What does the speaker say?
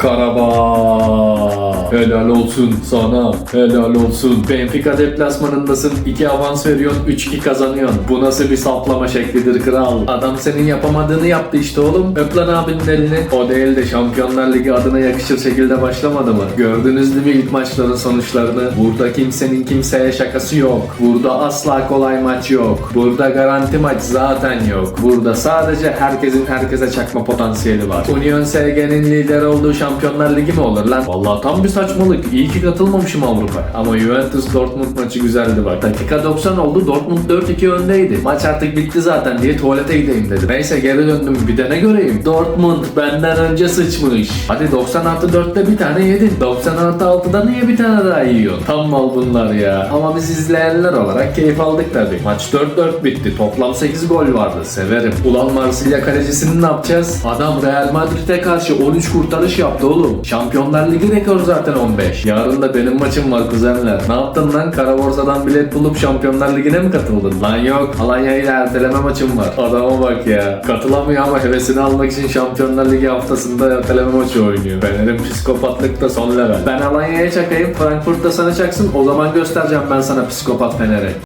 Karabağ. Helal olsun sana. Helal olsun. Benfica deplasmanındasın. 2 avans veriyorsun. 3-2 kazanıyorsun. Bu nasıl bir saplama şeklidir kral? Adam senin yapamadığını yaptı işte oğlum. Öp lan abinin elini. O değil de Şampiyonlar Ligi adına yakışır şekilde başlamadı mı? Gördünüz değil mi ilk maçların sonuçlarını? Burada kimsenin kimseye şakası yok. Burada asla kolay maç yok. Burada garanti maç zaten yok. Burada sadece herkesin herkese çakma potansiyeli var. Union SG'nin lider olduğu Şampiyonlar Ligi mi olur lan? Vallahi tam bir saçmalık. İyi ki katılmamışım Avrupa. Ama Juventus Dortmund maçı güzeldi bak. Dakika 90 oldu. Dortmund 4-2 öndeydi. Maç artık bitti zaten diye tuvalete gideyim dedim. Neyse geri döndüm. Bir de ne göreyim? Dortmund benden önce sıçmış. Hadi 90 artı 4'te bir tane yedin. 90 artı 6'da niye bir tane daha yiyorsun? Tam mal bunlar ya. Ama biz izleyenler olarak keyif aldık tabi. Maç 4-4 bitti. Toplam 8 gol vardı. Severim. Ulan Marsilya kalecisini ne yapacağız? Adam Real Madrid'e karşı 13 kurtarış yaptı oğlum. Şampiyonlar Ligi rekoru zaten 15. Yarın da benim maçım var kuzenler. Ne yaptın lan? Kara borsadan bilet bulup Şampiyonlar Ligi'ne mi katıldın? Lan yok. Alanya ile erteleme maçım var. Adama bak ya. Katılamıyor ama hevesini almak için Şampiyonlar Ligi haftasında erteleme maçı oynuyor. Fener'in psikopatlık da son level. Ben Alanya'ya çakayım. Frankfurt da sana çaksın. O zaman göstereceğim ben sana psikopat Fener'i.